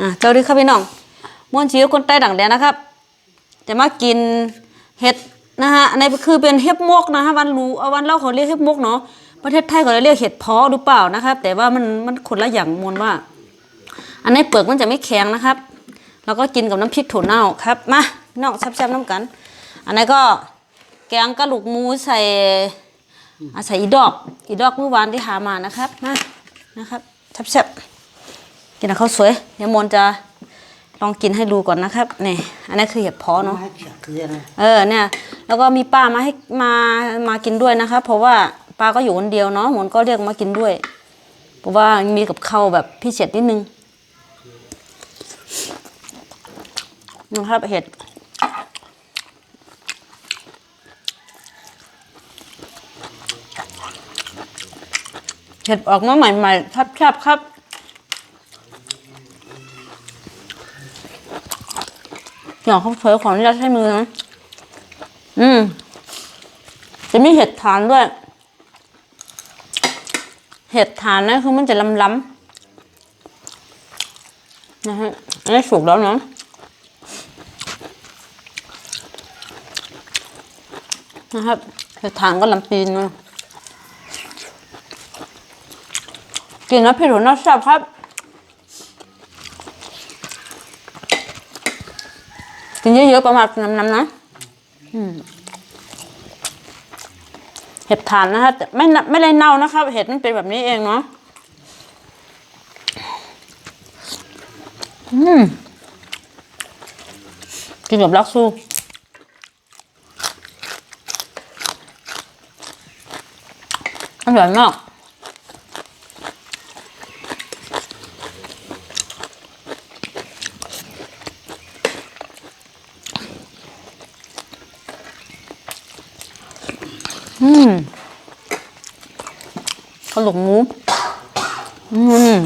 อะสวัสดีครับพี่น้องม่วนชีวิตคนใต้ดังแดนนะครับ จะมากินเห็ดนะฮะในคือเป็นเห็ดมกนะฮะวันรู้เอาวันเล่าเขาเรียกเห็ดมกเนาะประเทศไทยเขาเรียกเห็ดเพาะหรือเปล่านะครับ แต่ว่ามันมันคนละอย่างมวลว่า อันนี้เปลือกมันจะไม่แข็งนะครับแล้วก็กินกับน้ำพริกถั่วเน่าครับมาน้องแซ่บๆน้ำกัน อันนี้ก็แกงกระดูกหมูใส่อะใส่อีดอกอีดอกเมื่อวานที่หามานะครับมานะครับแซ่บๆ กินกับข้าวสวยเดี๋ยวมนต์จะลองกินให้ดูก่อนนะครับนี่อันนี้คือเห็ดเพาะเนาะให้เขียเกลือนะเออเนี่ย แล้วก็มีป้ามาให้มามากินด้วยนะครับ เพราะว่าป้าก็อยู่คนเดียวเนาะมนต์ก็เรียกมากินด้วย เพราะว่ามีกับข้าวแบบพิเศษนิดนึงนะครับเห็ดเห็ดออกมาใหม่ๆชับๆครับ เดี๋ยวเขาเผยของที่ใช้มือนะ อืม จะมีเห็ดฐานด้วย เห็ดฐานนะคือมันจะล้ำๆนะฮะ อันนี้สุกแล้วเนาะนะครับเห็ดฐานก็ลำปีนเนาะกินแล้วพี่หนูน่าแซ่บครับ กินเยอะๆประมาณน้ำๆนะอืมเห็ดถ่านนะคะแต่ไม่น่ะไม่ได้เน่านะครับ เห็ดมันเป็นแบบนี้เองเนาะอืมกินกับลักซูอร่อยมาก อืมกระดูกหมูอืม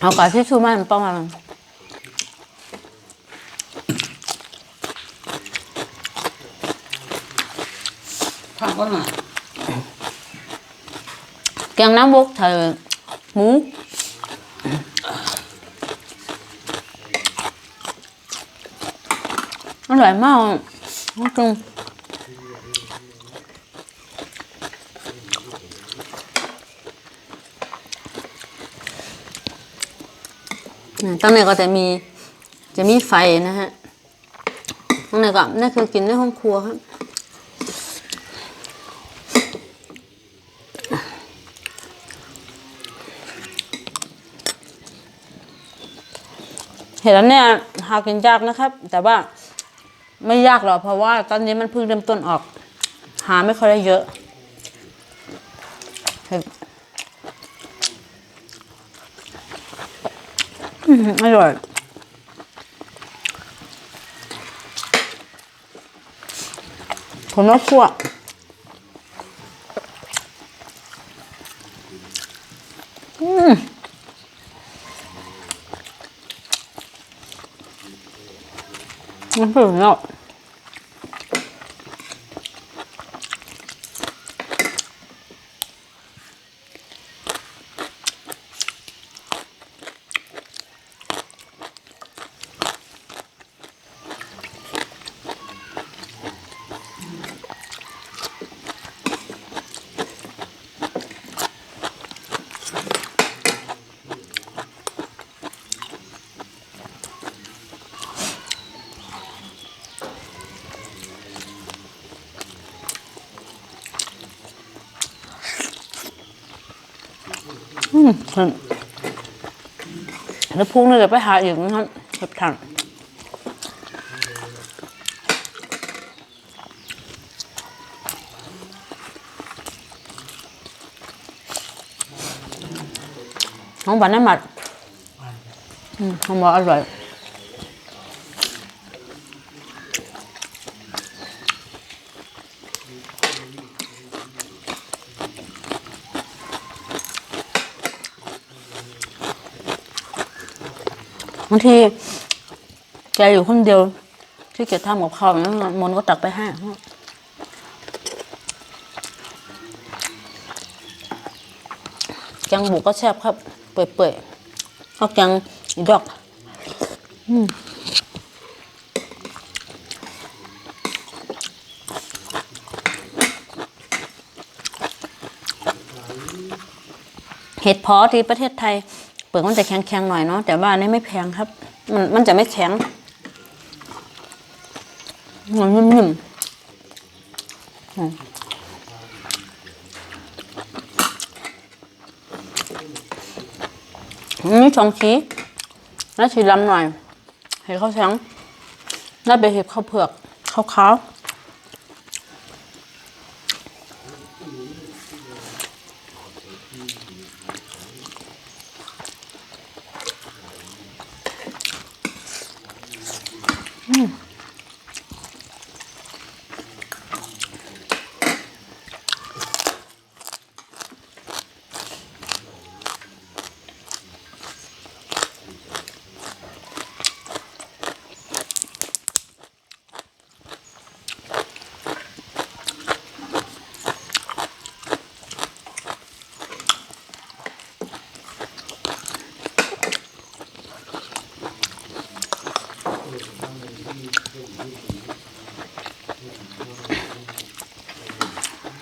เอากระที่ชูมันประมาณทำก็หน่อยแกงน้ำบกใส่หมู อร่อยมากจริงตั้งในก็จะมีจะมีไฟนะฮะตั้งในก็นี่คือกินในห้องครัวครับเห็นแล้วเนี่ยหากินยากนะครับ แต่ว่า ไม่ยากหรอกเพราะว่าตอนนี้มันเพิ่งเริ่มต้นออก หาไม่ค่อยได้เยอะอร่อยผมว่าคั่วอืมมันเป็นแล้วอื มเห็นแล้วพรุ่งนี้เลยไปหาอีกนะครับเห็บถังน้องหวานน้ำหมัดอืมน้องบอกอร่อย บางทีแกอยู่คนเดียว ที่เกียจทำกับข้าวอย่างนั้นมนต์ก็ตักไปให้แกงบุกก็แซ่บครับ เปื่อยๆข้าวแกงอีดอกเห็ดเพาะที่ประเทศไทยเป ลือกมันจะแข็งๆหน่อยเนาะแต่ว่าอันนี้ไม่แพงครับ มันมันจะไม่แข็งมันนิ่มๆนนี้สองชีแล้วชีดำหน่อย เห็ดข้าวแข็งแล้วไปเห็ดข้าวเผือกข้าวขาว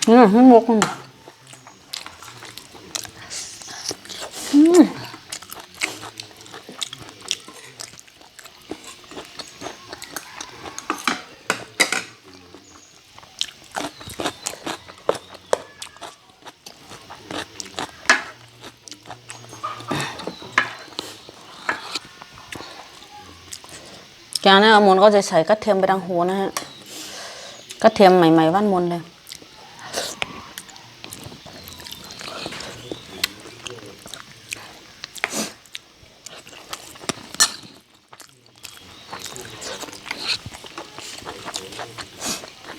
นี่ให้มกนอืมแกงเนี่ยมนก็จะใส่กระเทียมไปดังหูนะฮะ กระเทียมใหม่ๆว่านมนเลย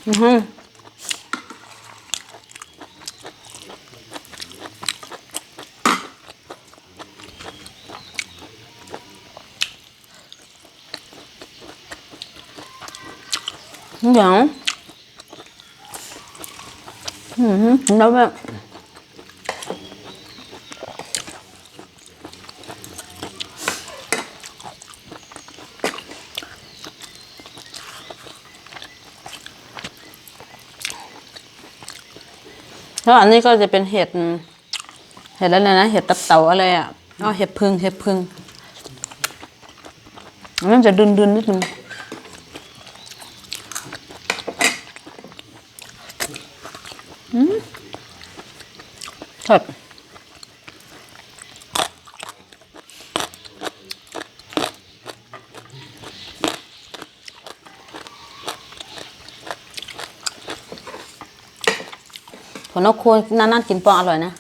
อือฮึเดี๋ยวอือฮึแล้วแบบ แล้วอันนี้ก็จะเป็นเห็ด เห็ดอะไรนะ เห็ดตับเต่าอะไรอะอ๋อเห็ดพึ่งเห็ดพึ่งมันจะดุนๆนิดนึงสด ผลนกคูณนานๆกินปองอร่อยนะ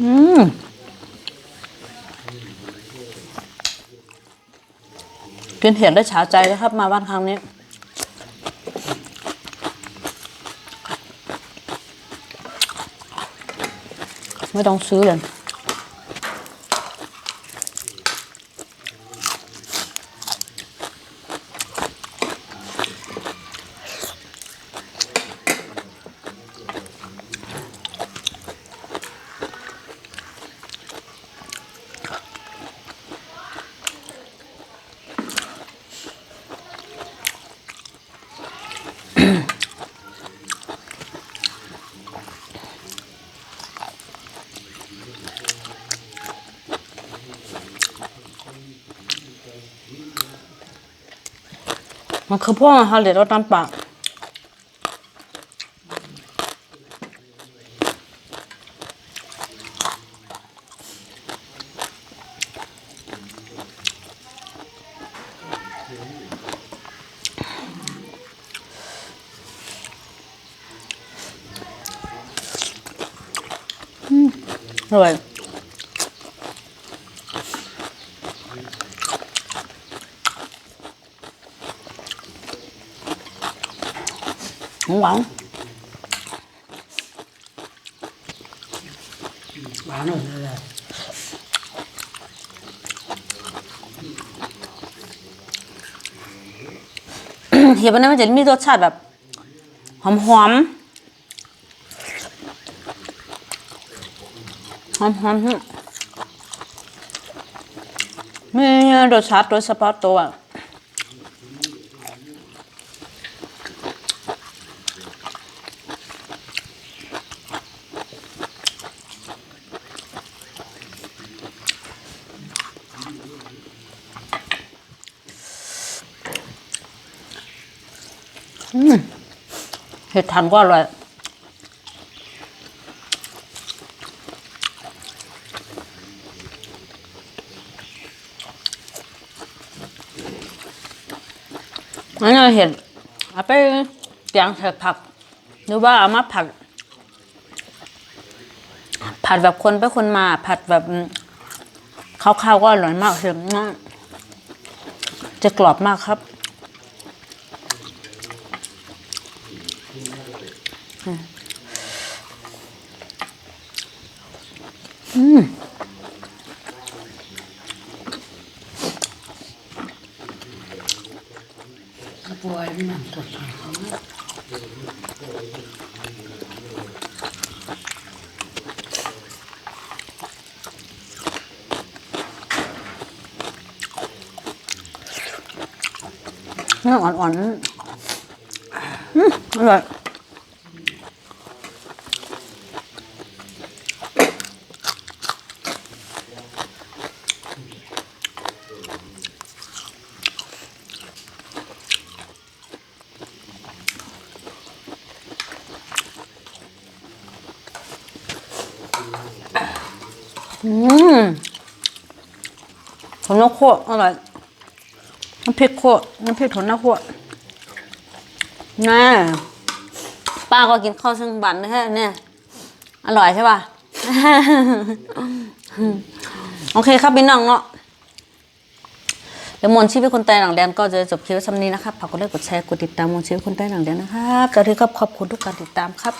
อืม กินเห็ดได้ฉาใจนะครับ มาบ้านครั้งนี้ ไม่ต้องซื้อเลย มันคือพวกอาหาเด็ดเราตามปากอืมอร่อย หวานหวานหน่อยเลยเห็ดอันนั้นมันจะมีรสชาติแบบ หอมหอมหอมหอมๆมีรสชาติโดยเฉพาะตัว เห็ดถังก็อร่อยอันนี้เห็ดเอาไปแกงใส่ผัก หรือว่าเอามาผัด ผัดแบบคนไปคนมา ผัดแบบข้าวๆก็อร่อยมากเห็นะจะกรอบมากครับ ป่วยมันกดใส่เนื้ออ่อนๆอืมอร่อยอืม ผมนกขั่วอร่อยน้ำพริกขั่วน้ำพริกถั่วหน้าขั่วน่าป้าก็กินข้าวซึ่งบันนะฮะเนี่ย อร่อยใช่ป่ะ โอเคครับพี่น้องเนาะเดี๋ยวมนชีวิตคนใต้หลังแดนก็จะจบคลิปว้ซ้ำนี้นะครับฝากกดไลค์กดแชร์กดติดตามมนชีวิตคนใต้หลังแดนนะครับเจ้าที่ครับขอบคุณทุกการติดตามครับ